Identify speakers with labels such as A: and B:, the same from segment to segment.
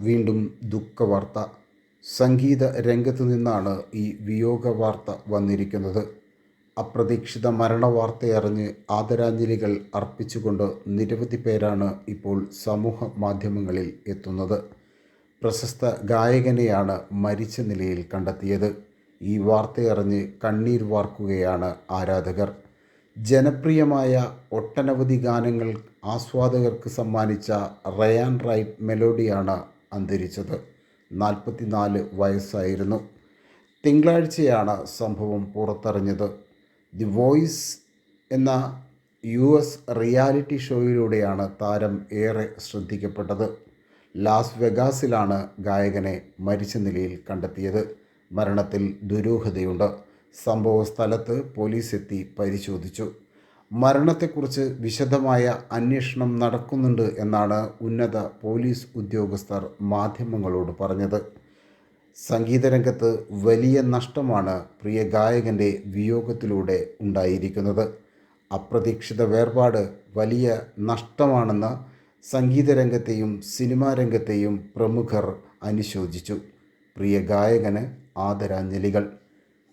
A: വീണ്ടും ദുഃഖവാർത്ത. സംഗീത രംഗത്തു നിന്നാണ് ഈ വിയോഗ വാർത്ത വന്നിരിക്കുന്നത്. അപ്രതീക്ഷിത മരണവാർത്തയറിഞ്ഞ് ആദരാഞ്ജലികൾ അർപ്പിച്ചുകൊണ്ട് നിരവധി പേരാണ് ഇപ്പോൾ സമൂഹ മാധ്യമങ്ങളിൽ എത്തുന്നത്. പ്രശസ്ത ഗായകനെയാണ് മരിച്ച നിലയിൽ കണ്ടെത്തിയത്. ഈ വാർത്തയറിഞ്ഞ് കണ്ണീർ വാർക്കുകയാണ് ആരാധകർ. ജനപ്രിയമായ ഒട്ടനവധി ഗാനങ്ങൾ ആസ്വാദകർക്ക് സമ്മാനിച്ച റയാൻ റൈറ്റ് മെലോഡിയാണ് അന്തരിച്ചത്. നാൽപ്പത്തിനാല് വയസ്സായിരുന്നു. തിങ്കളാഴ്ചയാണ് സംഭവം പുറത്തറിഞ്ഞത്. ദി വോയിസ് എന്ന യു എസ് റിയാലിറ്റി ഷോയിലൂടെയാണ് താരം ഏറെ ശ്രദ്ധിക്കപ്പെട്ടത്. ലാസ് വെഗാസിലാണ് ഗായകനെ മരിച്ച നിലയിൽ കണ്ടെത്തിയത്. മരണത്തിൽ ദുരൂഹതയുണ്ട്. സംഭവ സ്ഥലത്ത് പോലീസ് എത്തി പരിശോധിച്ചു. മരണത്തെക്കുറിച്ച് വിശദമായ അന്വേഷണം നടക്കുന്നുണ്ട് എന്നാണ് ഉന്നത പോലീസ് ഉദ്യോഗസ്ഥർ മാധ്യമങ്ങളോട് പറഞ്ഞത്. സംഗീതരംഗത്ത് വലിയ നഷ്ടമാണ് പ്രിയ ഗായകന്റെ വിയോഗത്തിലൂടെ ഉണ്ടായിരിക്കുന്നത്. അപ്രതീക്ഷിത വേർപാട് വലിയ നഷ്ടമാണെന്ന് സംഗീതരംഗത്തെയും സിനിമാ രംഗത്തെയും പ്രമുഖർ അനുശോചിച്ചു. പ്രിയ ഗായകന് ആദരാഞ്ജലികൾ.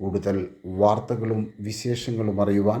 A: കൂടുതൽ വാർത്തകളും വിശേഷങ്ങളും അറിയുവാൻ